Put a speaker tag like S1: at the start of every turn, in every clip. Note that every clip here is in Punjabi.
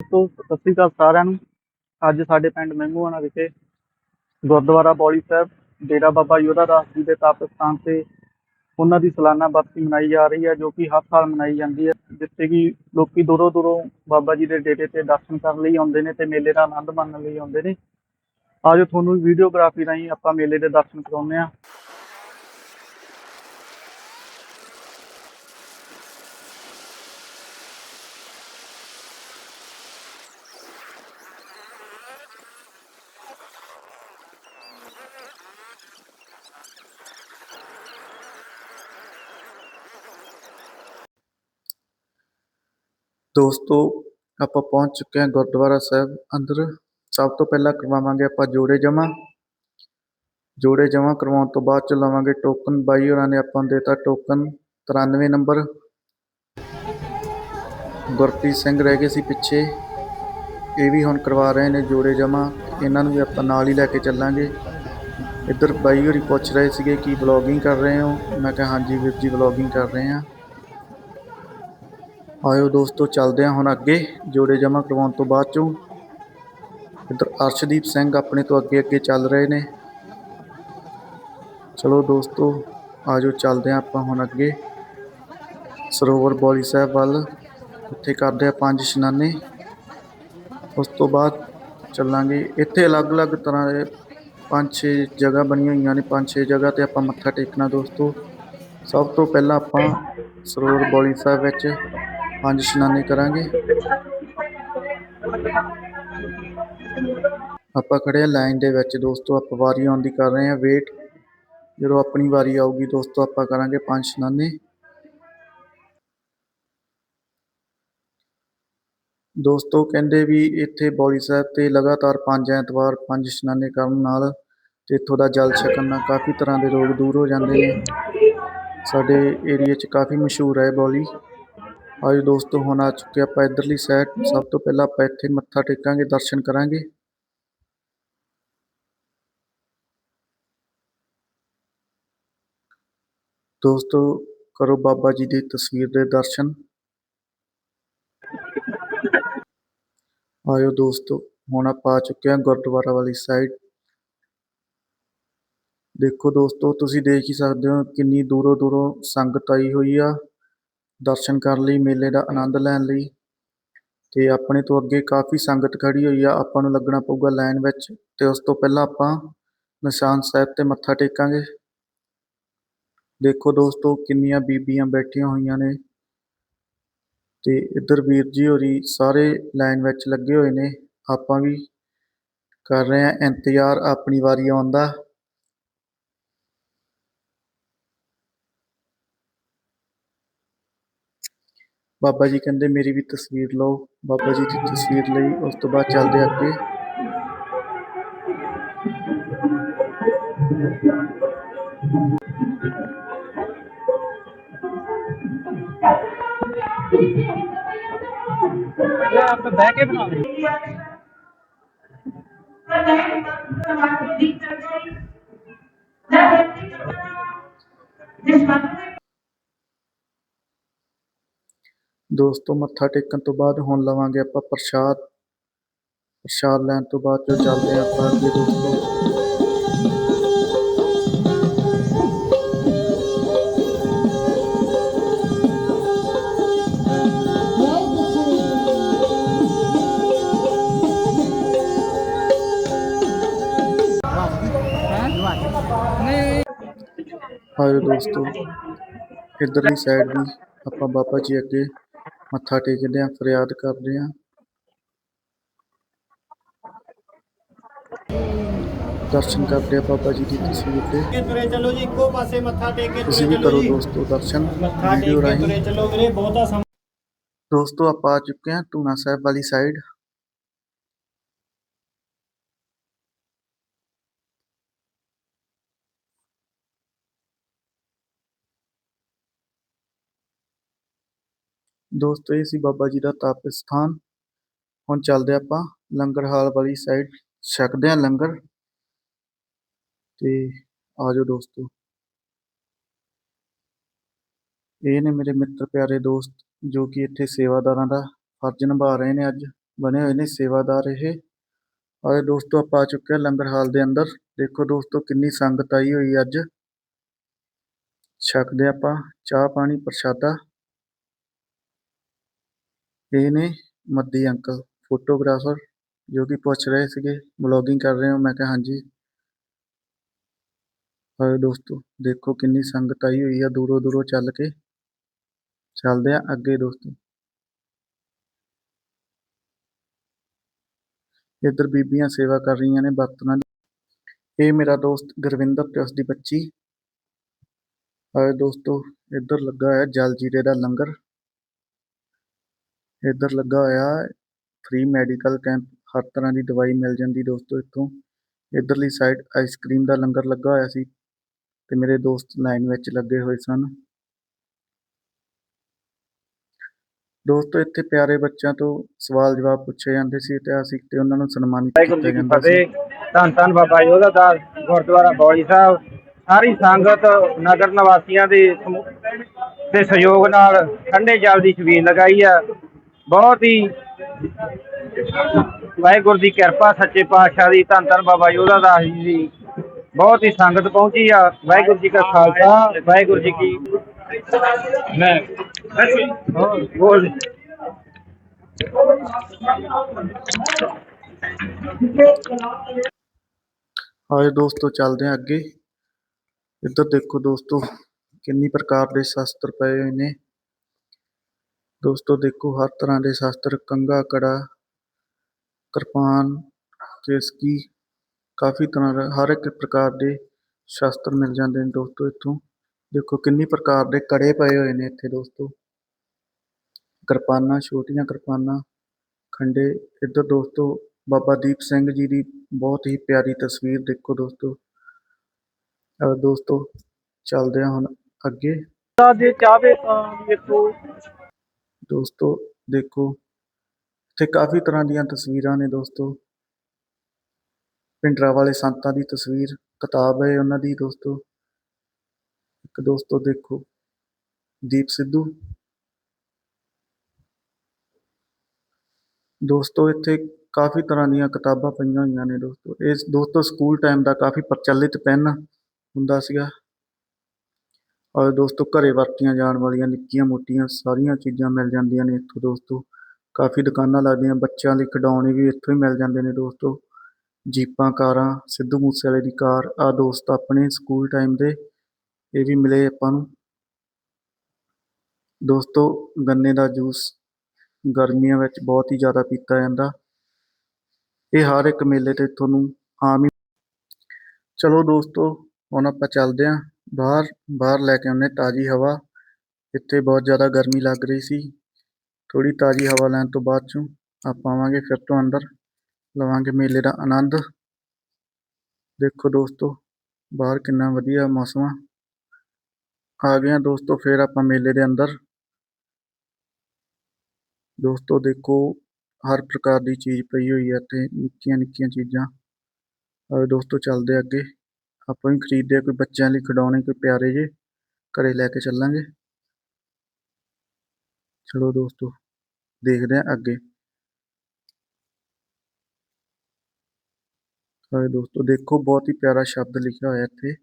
S1: ਦੋਸਤੋ ਸਤਿ ਸ੍ਰੀ ਅਕਾਲ ਸਾਰਿਆਂ ਨੂੰ। ਅੱਜ ਸਾਡੇ ਪਿੰਡ ਮਹਿੰਗੂਆਣਾ ਵਿਖੇ ਗੁਰਦੁਆਰਾ ਬੌਲੀ ਸਾਹਿਬ, ਡੇਰਾ ਬਾਬਾ ਯੋਧਾ ਦਾਸ ਜੀ ਦੇ ਤਪ ਸਥਾਨ ਤੇ ਉਹਨਾਂ ਦੀ ਸਾਲਾਨਾ ਬਰਸੀ ਮਨਾਈ ਜਾ ਰਹੀ ਹੈ, ਜੋ ਕਿ ਹਰ ਸਾਲ ਮਨਾਈ ਜਾਂਦੀ ਹੈ, ਜਿੱਥੇ ਕਿ ਲੋਕੀ ਦੂਰੋਂ ਦੂਰੋਂ ਬਾਬਾ ਜੀ ਦੇ ਡੇਰੇ ਤੇ ਦਰਸ਼ਨ ਕਰਨ ਲਈ ਆਉਂਦੇ ਨੇ ਤੇ ਮੇਲੇ ਦਾ ਆਨੰਦ ਮਾਣਨ ਲਈ ਆਉਂਦੇ ਨੇ। ਆਜੋ ਤੁਹਾਨੂੰ ਵੀਡੀਓਗ੍ਰਾਫੀ ਰਾਹੀਂ ਆਪਾਂ ਮੇਲੇ ਦੇ ਦਰਸ਼ਨ ਕਰਾਉਂਦੇ ਹਾਂ।
S2: ਦੋਸਤੋ, ਆਪਾਂ ਪਹੁੰਚ ਚੁੱਕੇ ਹਾਂ ਗੁਰਦੁਆਰਾ ਸਾਹਿਬ ਅੰਦਰ। ਸਭ ਤੋਂ ਪਹਿਲਾਂ ਕਰਵਾਵਾਂਗੇ ਆਪਾਂ ਜੋੜੇ ਜਮਾ ਜੋੜੇ ਜਮਾ ਕਰਵਾਉਣ ਤੋਂ ਬਾਅਦ ਚ ਲਵਾਂਗੇ ਟੋਕਨ ਬਾਈ ਹੋਰਾਂ ਨੇ ਆਪਾਂ ਨੂੰ ਦਿੱਤਾ ਟੋਕਨ 93 ਨੰਬਰ। ਗੁਰਪ੍ਰੀਤ ਸਿੰਘ ਰਹਿ ਗਏ ਸੀ ਪਿੱਛੇ। ਇਹ ਵੀ ਹੁਣ ਕਰਵਾ ਰਹੇ ਨੇ ਜੋੜੇ ਜਮਾ ਇਹਨਾਂ ਨੂੰ ਵੀ ਆਪਾਂ ਨਾਲ ਹੀ ਲੈ ਕੇ ਚੱਲਾਂਗੇ। ਇੱਧਰ ਬਾਈ ਹੋਰੀ ਪੁੱਛ ਰਹੇ ਸੀਗੇ ਕਿ ਵਲੌਗਿੰਗ ਕਰ ਰਹੇ ਹੋ? ਮੈਂ ਕਿਹਾ, ਹਾਂਜੀ ਵੀਰ ਜੀ ਵਲੌਗਿੰਗ ਕਰ ਰਹੇ ਹਾਂ। ਆਇਓ ਦੋਸਤੋ, ਚੱਲਦੇ ਹਾਂ ਹੁਣ ਅੱਗੇ, ਜੋੜੇ ਜਮ੍ਹਾਂ ਕਰਵਾਉਣ ਤੋਂ ਬਾਅਦ ਚੋਂ। ਇੱਧਰ ਅਰਸ਼ਦੀਪ ਸਿੰਘ ਆਪਣੇ ਤੋਂ ਅੱਗੇ ਅੱਗੇ ਚੱਲ ਰਹੇ ਨੇ। ਚਲੋ ਦੋਸਤੋ, ਆਜੋ ਚੱਲਦੇ ਹਾਂ ਆਪਾਂ ਹੁਣ ਅੱਗੇ। ਸਰੋਵਰ ਬੌਲੀ ਸਾਹਿਬ ਵੱਲ ਉੱਥੇ ਕਰਦੇ ਆ ਪੰਜ ਇਸ਼ਨਾਨੇ। ਉਸ ਤੋਂ ਬਾਅਦ ਚੱਲਾਂਗੇ। ਇੱਥੇ ਅਲੱਗ-ਅਲੱਗ ਤਰ੍ਹਾਂ ਦੇ ਪੰਜ ਛੇ ਜਗ੍ਹਾ ਬਣੀਆਂ ਹੋਈਆਂ ਨੇ, ਪੰਜ ਛੇ ਜਗ੍ਹਾ ਤੇ ਆਪਾਂ ਮੱਥਾ ਟੇਕਣਾ ਦੋਸਤੋ। ਸਭ ਤੋਂ ਪਹਿਲਾਂ ਆਪਾਂ ਸਰੋਵਰ ਬੌਲੀ ਸਾਹਿਬ ਵਿੱਚ ਪੰਜ ਇਸ਼ਨਾਨੇ ਕਰਾਂਗੇ। ਆਪਾਂ ਖੜੇ ਆ ਲਾਈਨ ਦੇ ਵਿੱਚ ਦੋਸਤੋ, ਆਪਾਂ ਵਾਰੀ ਆਉਣ ਦੀ ਕਰ ਰਹੇ ਆ ਵੇਟ ਜਦੋਂ ਆਪਣੀ ਵਾਰੀ ਆਊਗੀ ਦੋਸਤੋ, ਆਪਾਂ ਕਰਾਂਗੇ ਪੰਜ ਇਸ਼ਨਾਨੇ ਦੋਸਤੋ, ਕਹਿੰਦੇ ਵੀ ਇੱਥੇ ਬੌਲੀ ਸਾਹਿਬ ਤੇ ਲਗਾਤਾਰ ਪੰਜ ਐਤਵਾਰ ਪੰਜ ਇਸ਼ਨਾਨੇ ਕਰਨ ਨਾਲ ਤੇ ਇੱਥੋਂ ਦਾ ਜਲ ਛਕਣ ਨਾਲ ਕਾਫੀ ਤਰ੍ਹਾਂ ਦੇ ਰੋਗ ਦੂਰ ਹੋ ਜਾਂਦੇ ਨੇ। ਸਾਡੇ ਏਰੀਆ 'ਚ ਕਾਫੀ ਮਸ਼ਹੂਰ ਹੈ ਬੌਲੀ। ਆਜੋ ਦੋਸਤੋ, ਹੁਣ ਆ ਚੁੱਕੇ ਆਪਾਂ ਇਧਰਲੀ ਸਾਈਡ ਸਭ ਤੋਂ ਪਹਿਲਾਂ ਆਪਾਂ ਇੱਥੇ ਮੱਥਾ ਟੇਕਾਂਗੇ, ਦਰਸ਼ਨ ਕਰਾਂਗੇ। ਦੋਸਤੋ, ਕਰੋ ਬਾਬਾ ਜੀ ਦੀ ਤਸਵੀਰ ਦੇ ਦਰਸ਼ਨ। ਆਇਓ ਦੋਸਤੋ, ਹੁਣ ਆਪਾਂ ਆ ਚੁੱਕੇ ਹਾਂ ਗੁਰਦੁਆਰਾ ਵਾਲੀ ਸਾਈਡ ਦੇਖੋ ਦੋਸਤੋ, ਤੁਸੀਂ ਦੇਖ ਹੀ ਸਕਦੇ ਹੋ ਕਿੰਨੀ ਦੂਰੋਂ ਦੂਰੋਂ ਸੰਗਤ ਆਈ ਹੋਈ ਆ। ਦਰਸ਼ਨ ਕਰਨ ਲਈ, ਮੇਲੇ ਦਾ ਆਨੰਦ ਲੈਣ ਲਈ ਤੇ ਆਪਣੇ ਤੋਂ ਅੱਗੇ ਕਾਫੀ ਸੰਗਤ ਖੜੀ ਹੋਈ ਆ, ਆਪਾਂ ਨੂੰ ਲੱਗਣਾ ਪਊਗਾ ਲਾਈਨ ਵਿੱਚ ਤੇ ਉਸ ਤੋਂ ਪਹਿਲਾਂ ਆਪਾਂ ਨਿਸ਼ਾਨ ਸਾਹਿਬ ਤੇ ਮੱਥਾ ਟੇਕਾਂਗੇ। ਦੇਖੋ ਦੋਸਤੋ, ਕਿੰਨੀਆਂ ਬੀਬੀਆਂ ਬੈਠੀਆਂ ਹੋਈਆਂ ਨੇ ਤੇ ਇੱਧਰ ਵੀਰ ਜੀ ਹੋਰੀ ਸਾਰੇ ਲਾਈਨ ਵਿੱਚ ਲੱਗੇ ਹੋਏ ਨੇ, ਆਪਾਂ ਵੀ ਕਰ ਰਹੇ ਹਾਂ ਇੰਤਜ਼ਾਰ, ਆਪਣੀ ਵਾਰੀ ਆਉਣ ਦਾ। ਬਾਬਾ ਜੀ ਕਹਿੰਦੇ ਮੇਰੀ ਵੀ ਤਸਵੀਰ ਲਓ। ਬਾਬਾ ਜੀ ਦੀ ਤਸਵੀਰ ਲਈ ਉਸ ਤੋਂ ਬਾਅਦ ਚੱਲਦੇ ਅੱਗੇ।
S1: ਆਪ ਬਹਿ ਕੇ ਬਣਾ ਲਈ
S2: ਦੋਸਤੋ ਮੱਥਾ ਟੇਕਣ ਤੋਂ ਬਾਅਦ ਹੁਣ ਲਵਾਂਗੇ ਆਪਾਂ ਪ੍ਰਸ਼ਾਦ। ਪ੍ਰਸ਼ਾਦ ਲੈਣ ਤੋਂ ਬਾਅਦ ਜੋ ਚੱਲਦੇ ਹਾਂ ਆਪਾਂ ਅੱਗੇ ਦੋਸਤੋ ਆਇਓ ਦੋਸਤੋ ਇੱਧਰਲੀ ਸਾਈਡ ਵੀ ਆਪਾਂ ਬਾਬਾ ਜੀ ਅੱਗੇ ਮੱਥਾ ਟੇਕਦੇ ਹਾਂ ਫਰਿਆਦ ਕਰਦੇ ਹਾਂ ਦਰਸ਼ਨ ਕਰਦੇ ਹਾਂ ਬਾਬਾ ਜੀ ਦੀ ਤਸਵੀਰ ਤੇ।
S3: ਕੇ ਤੁਰੇ ਚੱਲੋ ਜੀ ਇੱਕੋ ਪਾਸੇ ਮੱਥਾ ਟੇਕ ਕੇ
S2: ਤੁਸੀਂ
S3: ਤੁਰੇ
S2: ਵੀ
S3: ਚੱਲੋ
S2: ਕਰੋ
S3: ਜੀ।
S2: ਦੋਸਤੋ ਦਰਸ਼ਨ
S3: ਮੱਥਾ ਟੇਕ
S2: ਵੀਡੀਓ
S3: ਕੇ
S2: ਰਾਹੀਂ।
S3: ਤੁਰੇ ਚੱਲੋ ਵੀਰੇ ਬਹੁਤਾ ਸਮਾਂ
S2: ਦੋਸਤੋ ਆਪਾਂ ਆ ਚੁੱਕੇ ਹਾਂ ਟੂਣਾ ਸਾਹਿਬ ਵਾਲੀ ਸਾਈਡ ਦੋਸਤੋ, ਇਹ ਸੀ ਬਾਬਾ ਜੀ ਦਾ ਤਪ ਸਥਾਨ ਹੁਣ ਚੱਲਦੇ ਆਪਾਂ ਲੰਗਰ ਹਾਲ ਵਾਲੀ ਸਾਈਡ ਛਕਦੇ ਹਾਂ ਲੰਗਰ। ਤੇ ਆਜੋ ਦੋਸਤੋ। ਇਹ ਨੇ ਮੇਰੇ ਮਿੱਤਰ ਪਿਆਰੇ ਦੋਸਤ, ਜੋ ਕਿ ਇੱਥੇ ਸੇਵਾਦਾਰਾਂ ਦਾ ਫਰਜ਼ ਨਿਭਾ ਰਹੇ ਨੇ ਅੱਜ, ਬਣੇ ਹੋਏ ਨੇ ਸੇਵਾਦਾਰ ਇਹ। ਔਰ ਦੋਸਤੋ, ਆਪਾਂ ਆ ਚੁੱਕੇ ਹਾਂ ਲੰਗਰ ਹਾਲ ਦੇ ਅੰਦਰ। ਦੇਖੋ ਦੋਸਤੋ, ਕਿੰਨੀ ਸੰਗਤ ਆਈ ਹੋਈ ਅੱਜ। ਛਕਦੇ ਆਪਾਂ ਚਾਹ ਪਾਣੀ ਪ੍ਰਸ਼ਾਦਾ। ਇਹ ਨੇ ਮੱਦੀ ਅੰਕਲ ਫੋਟੋਗ੍ਰਾਫਰ ਜੋ ਕਿ ਪੁੱਛ ਰਹੇ ਸੀਗੇ ਵਲੌਗਿੰਗ ਕਰ ਰਹੇ ਹੋ? ਮੈਂ ਕਿਹਾ, ਹਾਂਜੀ। ਔਰ ਦੋਸਤੋ, ਦੇਖੋ ਕਿੰਨੀ ਸੰਗਤ ਆਈ ਹੋਈ ਆ, ਦੂਰੋਂ ਦੂਰੋਂ ਚੱਲ ਕੇ। ਚੱਲਦੇ ਆ ਅੱਗੇ ਦੋਸਤੋ। ਇੱਧਰ ਬੀਬੀਆਂ ਸੇਵਾ ਕਰ ਰਹੀਆਂ ਨੇ ਬਰਤਨਾਂ ਦੀ ਇਹ ਮੇਰਾ ਦੋਸਤ ਗੁਰਵਿੰਦਰ ਤੇ ਉਸ ਦੀ ਬੱਚੀ। ਔਰ ਦੋਸਤੋ, ਇੱਧਰ ਲੱਗਾ ਹੋਇਆ ਜਲ ਜੀਰੇ ਦਾ ਲੰਗਰ। ਇੱਧਰ ਲੱਗਾ ਹੋਇਆ ਫ੍ਰੀ ਮੈਡੀਕਲ ਕੈਂਪ ਹਰ ਤਰ੍ਹਾਂ ਦੀ ਦਵਾਈ ਮਿਲ ਜਾਂਦੀ ਦੋਸਤੋ ਇੱਥੋਂ। ਇੱਧਰਲੀ ਸਾਈਡ ਆਈਸਕ੍ਰੀਮ ਦਾ ਲੰਗਰ ਲੱਗਾ ਹੋਇਆ ਸੀ ਤੇ ਮੇਰੇ ਦੋਸਤ ਲਾਈਨ ਵਿੱਚ ਲੱਗੇ ਹੋਏ ਸਨ। ਦੋਸਤੋ ਇੱਥੇ ਪਿਆਰੇ ਬੱਚਿਆਂ ਤੋਂ ਸਵਾਲ ਜਵਾਬ ਪੁੱਛੇ ਜਾਂਦੇ ਸੀ ਇਤਿਹਾਸਿਕ ਤੇ ਉਹਨਾਂ ਨੂੰ ਸਨਮਾਨਿਤ ਕੀਤਾ
S4: ਜੀ ਕੀ
S2: ਜਾਂਦਾ ਸੀ।
S4: ਫਤਿਹ। ਧੰਨ ਧੰਨ ਬਾਬਾ ਯੋਧਾ ਦਾਸ ਗੁਰਦੁਆਰਾ ਬੌਲੀ ਸਾਹਿਬ। ਸਾਰੀ ਸੰਗਤ ਨਗਰ ਨਿਵਾਸੀਆਂ ਦੇ ਸਹਿਯੋਗ ਨਾਲ ਠੰਡੇ ਜਲ ਦੀ ਛਬੀਲ ਲਗਾਈ ਆ। ਬਹੁਤ ਹੀ ਵਾਹਿਗੁਰੂ ਦੀ ਕਿਰਪਾ ਸੱਚੇ ਪਾਤਸ਼ਾਹ ਦੀ ਧੰਨ ਧੰਨ ਬਾਬਾ ਯੋਧਾ ਦਾਸ ਜੀ ਦੀ ਬਹੁਤ ਹੀ ਸੰਗਤ ਪਹੁੰਚੀ ਆ ਵਾਹਿਗੁਰੂ ਜੀ ਕਾ ਖਾਲਸਾ ਵਾਹਿਗੁਰੂ ਜੀ ਕੀ ਮੈਂ ਬੋਲ
S2: ਆਏ ਦੋਸਤੋ ਚੱਲਦੇ ਹਾਂ ਅੱਗੇ ਇੱਧਰ ਦੇਖੋ ਦੋਸਤੋ ਕਿੰਨੀ ਪ੍ਰਕਾਰ ਦੇ ਸ਼ਸਤਰ ਪਏ ਹੋਏ ਨੇ ਦੋਸਤੋ, ਦੇਖੋ, ਹਰ ਤਰ੍ਹਾਂ ਦੇ ਸ਼ਸਤਰ, ਕੰਘਾ, ਕੜਾ, ਕਿਰਪਾਨ ਕੇਸਕੀ ਕਾਫੀ ਤਰ੍ਹਾਂ ਦਾ, ਹਰ ਇੱਕ ਪ੍ਰਕਾਰ ਦੇ ਸ਼ਸਤਰ ਮਿਲ ਜਾਂਦੇ ਨੇ ਦੋਸਤੋ ਇੱਥੋਂ। ਦੇਖੋ, ਕਿੰਨੀ ਪ੍ਰਕਾਰ ਦੇ ਕੜੇ ਪਏ ਹੋਏ ਨੇ ਇੱਥੇ ਦੋਸਤੋ। ਕਿਰਪਾਨਾਂ, ਛੋਟੀਆਂ ਕਿਰਪਾਨਾਂ, ਖੰਡੇ। ਇੱਧਰ ਦੋਸਤੋ, ਬਾਬਾ ਦੀਪ ਸਿੰਘ ਜੀ ਦੀ ਬਹੁਤ ਹੀ ਪਿਆਰੀ ਤਸਵੀਰ ਦੇਖੋ ਦੋਸਤੋ। ਦੋਸਤੋ, ਚੱਲਦੇ ਹਾਂ ਹੁਣ ਅੱਗੇ।
S1: ਜੇ ਚਾਹਵੇ ਤਾਂ
S2: ਦੋਸਤੋ, ਦੇਖੋ, ਇੱਥੇ ਕਾਫੀ ਤਰ੍ਹਾਂ ਦੀਆਂ ਤਸਵੀਰਾਂ ਨੇ ਦੋਸਤੋ। ਪਿੰਡਰਾ ਵਾਲੇ ਸੰਤਾਂ ਦੀ ਤਸਵੀਰ, ਕਿਤਾਬ ਹੈ ਉਹਨਾਂ ਦੀ ਦੋਸਤੋ। ਇੱਕ ਦੋਸਤੋ, ਦੇਖੋ, ਦੀਪ ਸਿੱਧੂ। ਦੋਸਤੋ, ਇੱਥੇ ਕਾਫੀ ਤਰ੍ਹਾਂ ਦੀਆਂ ਕਿਤਾਬਾਂ ਪਈਆਂ ਹੋਈਆਂ ਨੇ ਦੋਸਤੋ। ਇਸ ਦੋਸਤੋ, ਸਕੂਲ ਟਾਈਮ ਦਾ ਕਾਫੀ ਪ੍ਰਚਲਿਤ ਪੈਨ ਹੁੰਦਾ ਸੀਗਾ। ਔਰ ਦੋਸਤੋ, ਘਰੇ ਵਰਤੀਆਂ ਜਾਣ ਵਾਲੀਆਂ ਨਿੱਕੀਆਂ ਮੋਟੀਆਂ ਸਾਰੀਆਂ ਚੀਜ਼ਾਂ ਮਿਲ ਜਾਂਦੀਆਂ ਨੇ ਇੱਥੋਂ ਦੋਸਤੋ। ਕਾਫੀ ਦੁਕਾਨਾਂ ਲੱਗਦੀਆਂ, ਬੱਚਿਆਂ ਲਈ ਖਿਡੌਣੇ ਵੀ ਇੱਥੋਂ ਹੀ ਮਿਲ ਜਾਂਦੇ ਨੇ ਦੋਸਤੋ। ਜੀਪਾਂ, ਕਾਰਾਂ, ਸਿੱਧੂ ਮੂਸੇਵਾਲੇ ਦੀ ਕਾਰ ਆ ਦੋਸਤ ਆਪਣੇ ਸਕੂਲ ਟਾਈਮ ਦੇ, ਇਹ ਵੀ ਮਿਲੇ ਆਪਾਂ ਨੂੰ। ਦੋਸਤੋ, ਗੰਨੇ ਦਾ ਜੂਸ ਗਰਮੀਆਂ ਵਿੱਚ ਬਹੁਤ ਹੀ ਜ਼ਿਆਦਾ ਪੀਤਾ ਜਾਂਦਾ। ਇਹ ਹਰ ਇੱਕ ਮੇਲੇ ਤੇ ਤੁਹਾਨੂੰ ਆਮ ਹੀ ਚਲੋ ਦੋਸਤੋ, ਹੁਣ ਆਪਾਂ ਚੱਲਦੇ ਹਾਂ ਬਾਹਰ ਬਾਹਰ ਲੈ ਕੇ ਆਉਂਦੇ, ਤਾਜ਼ੀ ਹਵਾ। ਇੱਥੇ ਬਹੁਤ ਜ਼ਿਆਦਾ ਗਰਮੀ ਲੱਗ ਰਹੀ ਸੀ। ਥੋੜੀ ਤਾਜ਼ੀ ਹਵਾ ਲੈਣ ਤੋਂ ਬਾਅਦ ਚੋਂ ਆਪਾਂ ਆਵਾਂਗੇ ਫਿਰ ਤੋਂ ਅੰਦਰ, ਲਵਾਂਗੇ ਮੇਲੇ ਦਾ ਆਨੰਦ। ਦੇਖੋ ਦੋਸਤੋ, ਬਾਹਰ ਕਿੰਨਾ ਵਧੀਆ ਮੌਸਮ ਆ। ਆ ਗਏ ਹਾਂ ਦੋਸਤੋ ਫਿਰ ਆਪਾਂ ਮੇਲੇ ਦੇ ਅੰਦਰ। ਦੋਸਤੋ ਦੇਖੋ, ਹਰ ਪ੍ਰਕਾਰ ਦੀ ਚੀਜ਼ ਪਈ ਹੋਈ ਹੈ ਇੱਥੇ ਨਿੱਕੀਆਂ ਨਿੱਕੀਆਂ ਚੀਜ਼ਾਂ। ਔਰ ਦੋਸਤੋ ਚੱਲਦੇ ਅੱਗੇ। ਆਪਾਂ ਵੀ ਖਰੀਦਦੇ ਹਾਂ ਕੋਈ ਬੱਚਿਆਂ ਲਈ ਖਿਡੌਣੇ, ਕੋਈ ਪਿਆਰੇ ਜੇ ਘਰੇ ਲੈ ਕੇ ਚੱਲਾਂਗੇ। ਚਲੋ ਦੋਸਤੋ, ਦੇਖਦੇ ਹਾਂ ਅੱਗੇ। ਹਾਂ ਦੋਸਤੋ, ਦੇਖੋ, ਬਹੁਤ ਹੀ ਪਿਆਰਾ ਸ਼ਬਦ ਲਿਖਿਆ ਹੋਇਆ ਇੱਥੇ।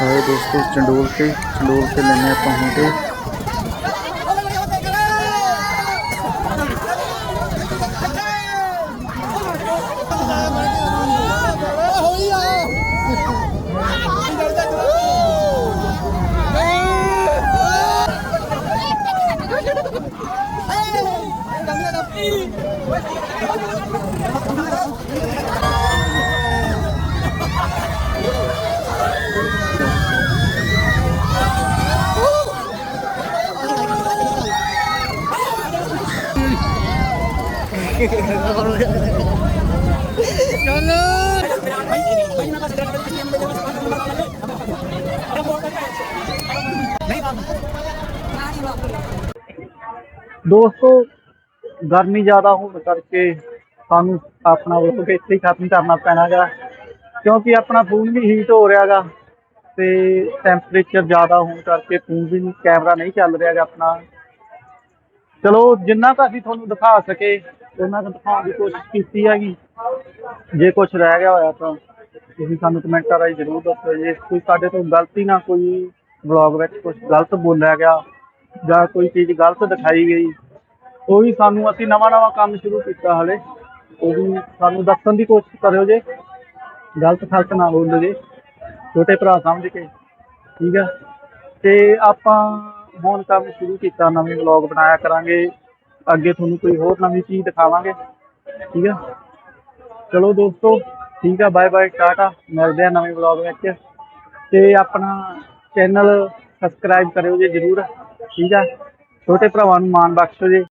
S2: ਹਾਂ ਦੋਸਤੋ, ਚੰਡੋਲ ਤੇ ਚੰਡੋਲ ਤੇ ਲੈਣੇ ਆਪਾਂ ਹੁਣ ਤੇ
S1: ਦੋਸਤੋ, ਗਰਮੀ ਜ਼ਿਆਦਾ ਹੋਣ ਕਰਕੇ ਸਾਨੂੰ ਆਪਣਾ ਵਲੋਗ ਇੱਥੇ ਹੀ ਖਤਮ ਕਰਨਾ ਪੈਣਾਗਾ, ਕਿਉਂਕਿ ਆਪਣਾ ਫੋਨ ਵੀ ਹੀਟ ਹੋ ਰਿਹਾਗਾ ਤੇ ਟੈਂਪਰੇਚਰ ਜ਼ਿਆਦਾ ਹੋਣ ਕਰਕੇ ਫੋਨ ਵੀ ਕੈਮਰਾ ਨਹੀਂ ਚੱਲ ਰਿਹਾਗਾ ਆਪਣਾ। ਚਲੋ, ਜਿੰਨਾ ਕੁ ਅਸੀਂ ਤੁਹਾਨੂੰ ਦਿਖਾ ਸਕੇ ਉਹਨਾਂ ਨੂੰ ਦਿਖਾਉਣ ਦੀ ਕੋਸ਼ਿਸ਼ ਕੀਤੀ ਹੈਗੀ ਜੇ ਕੁਝ ਰਹਿ ਗਿਆ ਹੋਇਆ ਤਾਂ ਤੁਸੀਂ ਸਾਨੂੰ ਕਮੈਂਟਾਂ ਰਾਹੀਂ ਜ਼ਰੂਰ ਦੱਸੋ। ਜੇ ਕੋਈ ਸਾਡੇ ਤੋਂ ਗਲਤੀ ਨਾਲ ਕੋਈ ਵਲੌਗ ਵਿੱਚ ਕੁਝ ਗਲਤ ਬੋਲਿਆ ਗਿਆ ਜਾਂ ਕੋਈ ਚੀਜ਼ ਗਲਤ ਦਿਖਾਈ ਗਈ, ਉਹ ਵੀ ਸਾਨੂੰ ਅਸੀਂ ਨਵਾਂ ਨਵਾਂ ਕੰਮ ਸ਼ੁਰੂ ਕੀਤਾ ਹਲੇ। ਉਹ ਵੀ ਸਾਨੂੰ ਦੱਸਣ ਦੀ ਕੋਸ਼ਿਸ਼ ਕਰਿਓ ਜੇ ਗਲਤ ਫਲਤ ਨਾ ਬੋਲੋ ਜੇ। ਛੋਟੇ ਭਰਾ ਸਮਝ ਕੇ, ਠੀਕ ਆ? ਤੇ ਆਪਾਂ ਹੁਣ ਕੰਮ ਸ਼ੁਰੂ ਕੀਤਾ, ਨਵੇਂ ਵਲੌਗ ਬਣਾਇਆ ਕਰਾਂਗੇ। ਅੱਗੇ ਤੁਹਾਨੂੰ ਕੋਈ ਹੋਰ ਨਵੀਂ ਚੀਜ਼ ਦਿਖਾਵਾਂਗੇ। ਠੀਕ ਹੈ ਚਲੋ ਦੋਸਤੋ, ਠੀਕ ਆ ਬਾਏ ਬਾਏ ਟਾਟਾ। ਮਿਲਦੇ ਆ ਨਵੇਂ ਵਲੌਗ ਵਿੱਚ। ਤੇ ਆਪਣਾ ਚੈਨਲ ਸਬਸਕ੍ਰਾਈਬ ਕਰਿਓ ਜੇ ਜਰੂਰ। ਠੀਕ ਆ? ਛੋਟੇ ਭਰਾਵਾਂ ਨੂੰ ਮਾਣ ਬਖਸ਼ੋ ਜੇ।